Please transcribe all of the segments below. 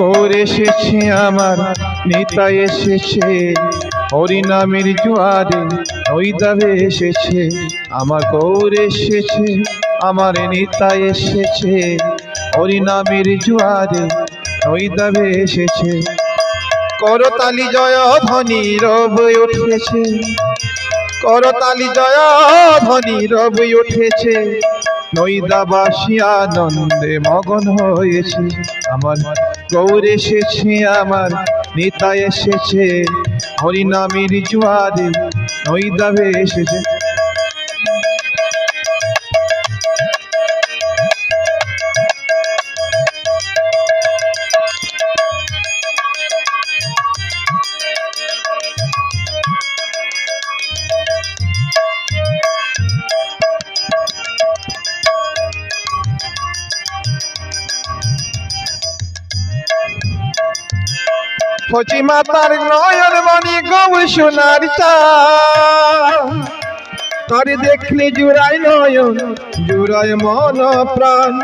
গৌর এসেছে আমার নেতা এসেছে। হরিনামের জোয়ারে নৈদাবে এসেছে। আমার গৌর এসেছে, আমার নেতা এসেছে। হরিনামের জোয়ারে নৈদাবে এসেছে। করতালি জয় ধ্বনি রব উঠেছে। করতালি জয় ধ্বনি রব উঠেছে। নৈদাবাসী আনন্দে মগন হয়েছে। আমার গৌর এসেছে আমার নেতা এসেছে হরিনামের জুয়ারে নৈদাবে এসেছে। ফচি মাতার নয়ন মনি গৌর সোনার তারে। দেখলে জুড়াই নয়ন, জুড়াই মন প্রাণ।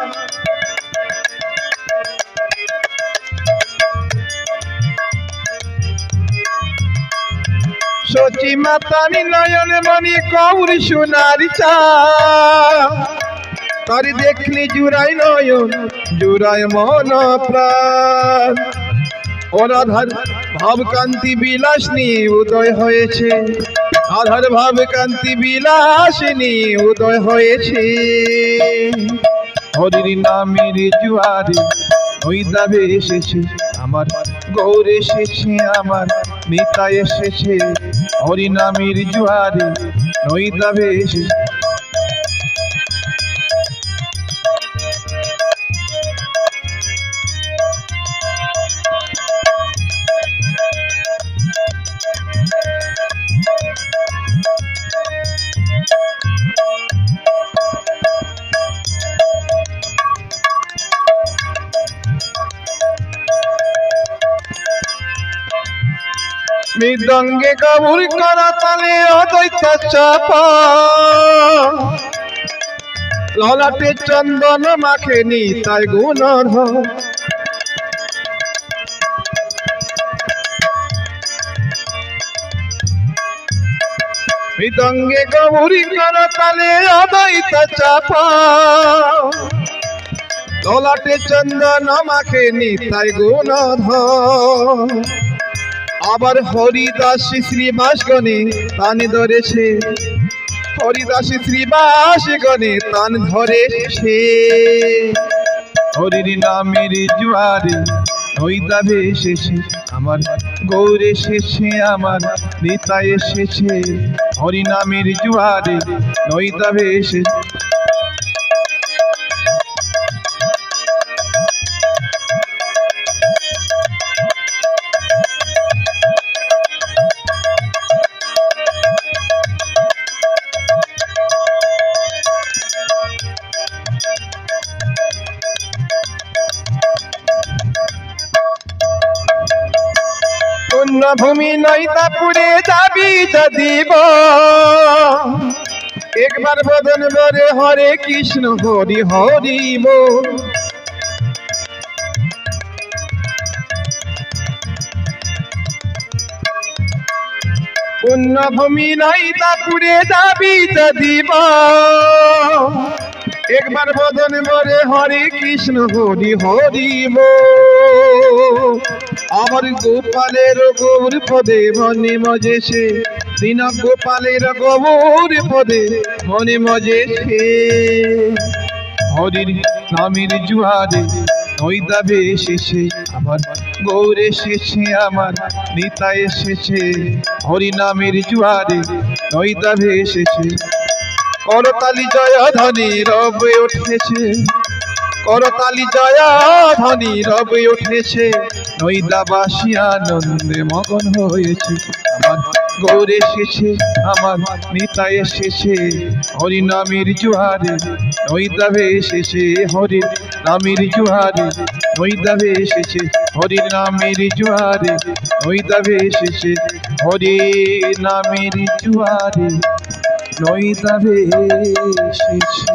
সচি মাতারি নয়ন মনি গৌর সোনার তারে দেখলে জুড়াই নয়ন, জুড়াই মন প্রাণ। অনাধার ভাবকান্তি বিলাস নিয়ে উদয় হয়েছে। আধার ভাবকান্তি বিলাস নিয়ে উদয় হয়েছে। হরির নামের জুয়ারে নৈদাবে এসেছে। আমার গৌর এসেছে, আমার নেতা এসেছে। হরিনামের জুয়ারে নৈদাবে এসেছে। মৃদঙ্গে কবুল করা তালে অদ্বৈত চাপা ললাটে চন্দন মাখে নি তাই গুণর মৃদঙ্গে কবুল করা তালে অদ্বৈত চাপা ললাটে চন্দন মাখে নি তাই গুণধর। আবার হরিদাসী শ্রীবাস গণে তান ধরেছে। হরিদাসী শ্রীবাস গণে তান ধরেছে। হরির নামের জুয়ারে নৈদাবে এসেছে আমার গৌর এসেছে, আমার নেতা এসেছে। হরিনামের জুয়ারে নৈদাবে এসেছে পুণ্যভূমি নৈতাপুরে যাবি যদিব একবার বদন বরে হরে কৃষ্ণ হরি হরিব পুণ্যভূমি নৈতাপুরে যাবি যদিব একবার বদন বরে হরে কৃষ্ণ হরি হরিব আমার গোপালের গৌর পদে মনে মজেছে দিন গোপালের গৌর পদে মনে মজেছে হরির নামের জুয়ারে নৈদাবে এসেছে আমার। গৌর এসেছে আমার নেতা এসেছে। হরি নামের জুয়ারে নৈদাবে এসেছে করতালি জয়া ধনী রবে উঠেছে। করতালি জয়া ধনী রবে উঠেছে। নৈদাবাসী আনন্দে মগন হয়েছে। আমার গৌর এসেছে, আমার নিতা এসেছে। হরি নামের জোয়ারে নৈদাবে এসেছে, হরি নামের জোয়ারে নৈদাবে এসেছে। হরি নামের জোয়ারে নৈদাবে এসেছে, হরি নামের জোয়ারে নৈদাবে এসেছে।